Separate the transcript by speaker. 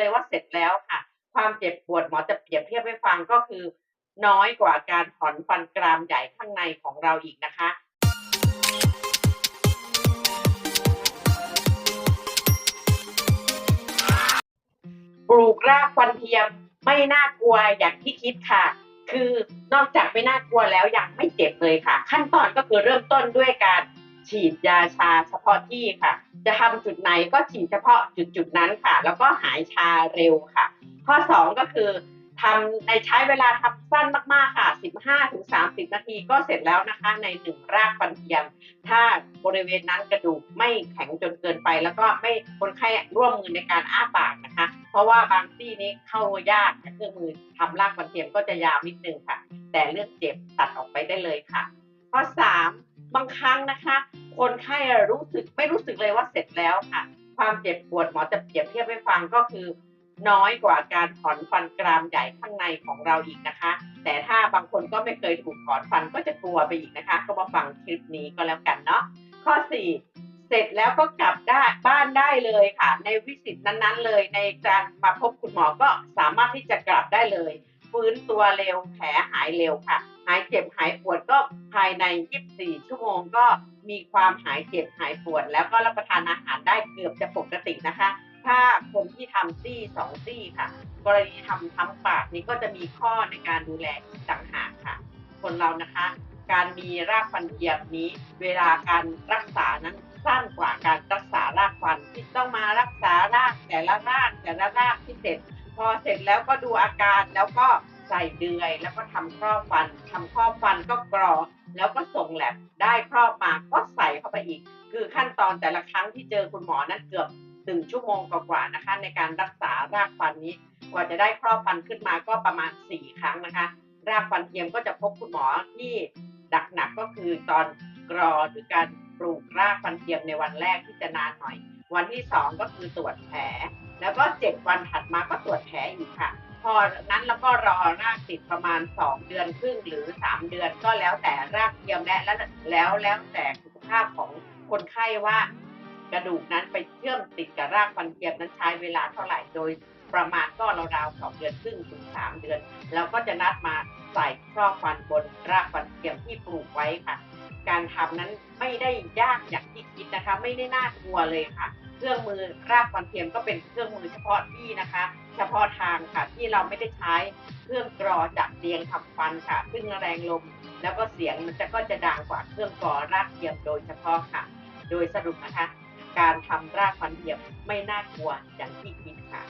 Speaker 1: เลยว่าเสร็จแล้วค่ะ ความเจ็บปวดหมอจะเปรียบเทียบให้ฟังก็คือ น้อยกว่าการถอนฟันกรามใหญ่ข้างในของเราอีกนะคะปลูกรากฟันเทียมไม่น่ากลัวอย่างที่คิดค่ะ คือนอกจากไม่น่ากลัวแล้วยังไม่เจ็บเลยค่ะ ขั้นตอนก็คือเริ่มต้นด้วยการ ฉีดยาชาเฉพาะที่ค่ะ จะทำจุดไหนก็ฉีดเฉพาะจุดจุดๆนั้นค่ะ แล้วก็หายชาเร็วค่ะ ข้อสองก็คือทำในใช้เวลาทำสั้นมากๆค่ะ 15-30 นาทีก็เสร็จแล้วนะคะ ในหนึ่งรากฟันเทียม ถ้าบริเวณนั้นกระดูกไม่แข็งจนเกินไป แล้วก็ไม่คนไข้ร่วมมือในการอ้าปากนะคะ เพราะว่าบางที่นี้เข้ายากเครื่องมือทำรากฟันเทียมก็จะยาวนิดนึงค่ะ แต่เลือกเจ็บตัดออกไปได้เลยค่ะ ข้อสาม บางครั้งนะคะ คนไข้รู้สึกไม่รู้สึกเลยว่าเสร็จแล้วค่ะ ความเจ็บปวดหมอจะเปรียบเทียบให้ฟังก็คือ น้อยกว่าการถอนฟันกรามใหญ่ข้างในของเราอีกนะคะ แต่ถ้าบางคนก็ไม่เคยถูกถอนฟันก็จะกลัวไปอีกนะคะ ก็มาฟังคลิปนี้ก็แล้วกันเนาะข้อ 4เสร็จแล้วก็กลับได้บ้านได้เลยค่ะ ในวิสิตนั้นๆ เลยในการมาพบคุณหมอก็สามารถที่จะกลับได้เลย ฟื้นตัวเร็วแผลหายเร็วค่ะายเจ็บหายปวดก็ภายใน 24 ชั่วโมงก็มีความหายเจ็บหายปวด แล้วก็รับประทานอาหารได้เกือบจะปกตินะคะ ถ้าคนที่ทำซี่สองซี่ค่ะ กรณีทำทั้งปากนี้ก็จะมีข้อในการดูแลต่างหากค่ะ คนเรานะคะ การมีรากฟันเทียมนี้ เวลาการรักษานั้นสั้นกว่าการรักษารากฟันที่ต้องมารักษารากแต่ละรากแต่ละรากที่เสร็จ พอเสร็จแล้วก็ดูอาการแล้วก็ ใส่เดือย แล้วก็ทำครอบฟันทำครอบฟันก็กรอแล้วก็ส่งแลบได้ครอบมาก็ใส่เข้าไปอีก คือขั้นตอนแต่ละครั้งที่เจอคุณหมอนั้นเกือบหนึ่งชั่วโมงกว่าๆนะคะ ในการรักษารากฟันนี้ กว่าจะได้ครอบฟันขึ้นมาก็ประมาณ 4 ครั้งนะคะ รากฟันเทียมก็จะพบคุณหมอที่ดักหนักก็คือตอนกรอหรือการปลูกรากฟันเทียมในวันแรกที่จะนานหน่อย วันที่ 2 ก็คือตรวจแผล แล้วก็ 7 วันถัดมาก็ตรวจแผลอีกค่ะ อนั้นแล้วก็รอรากติดประมาณ 2 เดือนครึ่งหรือ 3 เดือนก็แล้วแต่รากเทียมและแล้วแล้วแล้วแต่สุขภาพของคนไข้ว่ากระดูกนั้นไปเชื่อมติดกับรากฟันเทียมนั้นใช้เวลาเท่าไหร่โดยประมาณก็ราวๆสองเดือนครึ่งถึงสามเดือนแล้วก็จะนัดมาใส่ครอบฟันบนรากฟันเทียมที่ปลูกไว้ค่ะ การทำนั้นไม่ได้ยากอย่างที่คิดนะคะ ไม่ได้น่ากลัวเลยค่ะ เครื่องมือรากฟันเทียมก็เป็นเครื่องมือเฉพาะที่นะคะ เฉพาะทางค่ะที่เราไม่ได้ใช้เครื่องกรอจากเตียงทำฟันค่ะ ซึ่งแรงลม แล้วก็เสียงมันจะก็จะดังกว่าเครื่องกรอรากเทียมโดยเฉพาะค่ะ โดยสรุปนะคะ การทำรากฟันเทียมไม่น่ากลัวอย่างที่คิดค่ะ